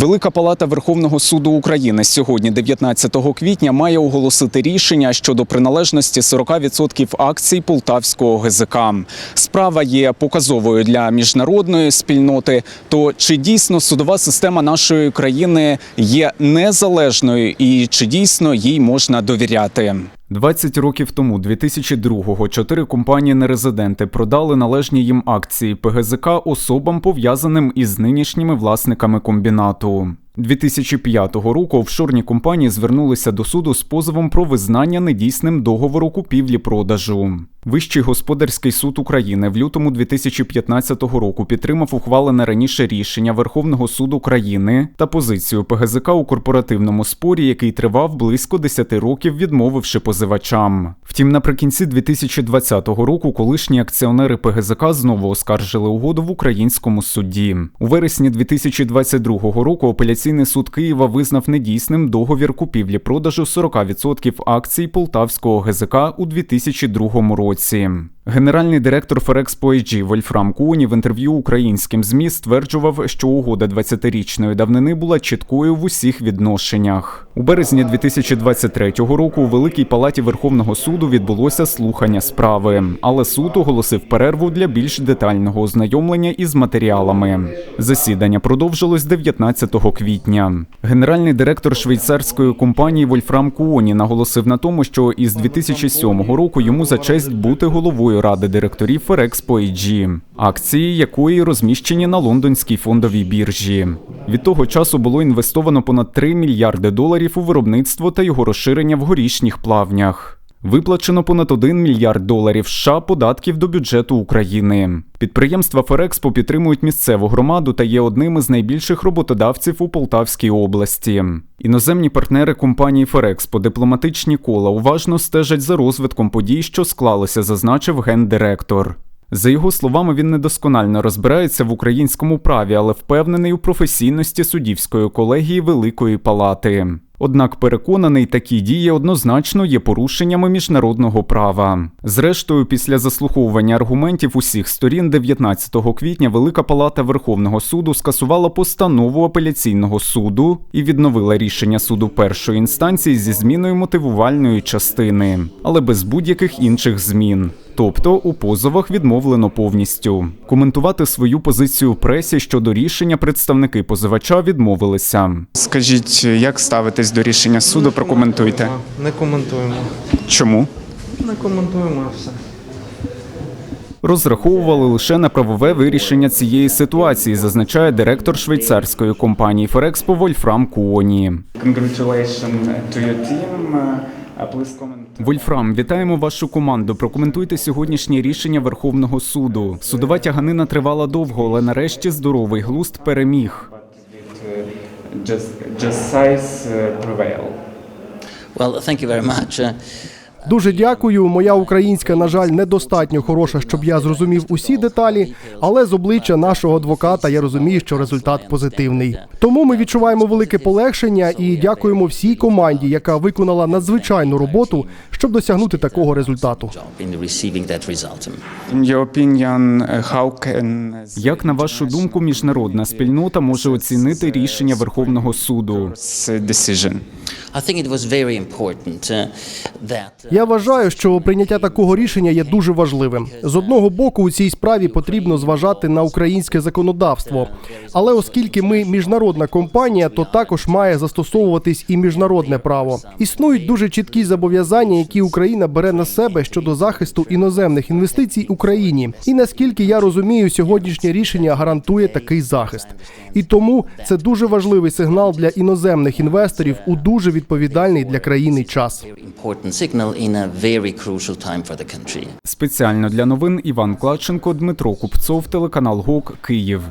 Велика палата Верховного суду України сьогодні, 19 квітня, має оголосити рішення щодо приналежності 40% акцій полтавського ГЗК. Справа є показовою для міжнародної спільноти. То чи дійсно судова система нашої країни є незалежною і чи дійсно їй можна довіряти? 20 років тому, 2002-го, чотири компанії нерезиденти продали належні їм акції ПГЗК особам, пов'язаним із нинішніми власниками комбінату. 2005 року офшорні компанії звернулися до суду з позовом про визнання недійсним договору купівлі-продажу. Вищий господарський суд України в лютому 2015 року підтримав ухвалене раніше рішення Верховного суду країни та позицію ПГЗК у корпоративному спорі, який тривав близько 10 років, відмовивши позивачам. Втім, наприкінці 2020 року колишні акціонери ПГЗК знову оскаржили угоду в українському суді. У вересні 2022 року апеляційний суд Києва визнав недійсним договір купівлі-продажу 40% акцій полтавського ГЗК у 2002 році. Генеральний директор Ферекспо AG Вольфрам Куні в інтерв'ю українським ЗМІ стверджував, що угода 20-річної давнини була чіткою в усіх відношеннях. У березні 2023 року у Великій палаті Верховного суду відбулося слухання справи, але суд оголосив перерву для більш детального ознайомлення із матеріалами. Засідання продовжилось 19 квітня. Генеральний директор швейцарської компанії Вольфрам Куоні наголосив на тому, що із 2007 року йому за честь бути головою ради директорів Ферекспо AG, акції якої розміщені на лондонській фондовій біржі. Від того часу було інвестовано понад 3 мільярди доларів у виробництво та його розширення в горішніх плавнях. Виплачено понад 1 мільярд доларів США податків до бюджету України. Підприємства Ферекспо підтримують місцеву громаду та є одним із найбільших роботодавців у Полтавській області. Іноземні партнери компанії Ферекспо дипломатичні кола уважно стежать за розвитком подій, що склалося, зазначив гендиректор. За його словами, він недосконально розбирається в українському праві, але впевнений у професійності суддівської колегії Великої Палати. Однак переконаний, такі дії однозначно є порушеннями міжнародного права. Зрештою, після заслуховування аргументів усіх сторін 19 квітня Велика Палата Верховного суду скасувала постанову апеляційного суду і відновила рішення суду першої інстанції зі зміною мотивувальної частини, але без будь-яких інших змін. Тобто у позовах відмовлено повністю. Коментувати свою позицію в пресі щодо рішення представники позивача відмовилися. Скажіть, як ставитесь до рішення суду? Прокоментуйте. Не коментуємо. Чому? Не коментуємо все. Розраховували лише на правове вирішення цієї ситуації, зазначає директор швейцарської компанії Ферекспо Вольфрам Куоні. Вольфрам, вітаємо вашу команду. Прокоментуйте сьогоднішнє рішення Верховного суду. Судова тяганина тривала довго, але нарешті здоровий глуст переміг. Well, thank you very much. Дуже дякую. Моя українська, на жаль, недостатньо хороша, щоб я зрозумів усі деталі, але з обличчя нашого адвоката я розумію, що результат позитивний. Тому ми відчуваємо велике полегшення і дякуємо всій команді, яка виконала надзвичайну роботу, щоб досягнути такого результату. Як на вашу думку, міжнародна спільнота може оцінити рішення Верховного суду? Я вважаю, що прийняття такого рішення є дуже важливим. З одного боку, у цій справі потрібно зважати на українське законодавство. Але оскільки ми міжнародна компанія, то також має застосовуватись і міжнародне право. Існують дуже чіткі зобов'язання, які Україна бере на себе щодо захисту іноземних інвестицій Україні. І наскільки я розумію, сьогоднішнє рішення гарантує такий захист. І тому це дуже важливий сигнал для іноземних інвесторів у дуже відповідальний для країни час. In a very crucial time for the country. Спеціально для новин Іван Клаченко, Дмитро Купцов, телеканал ГОК, Київ.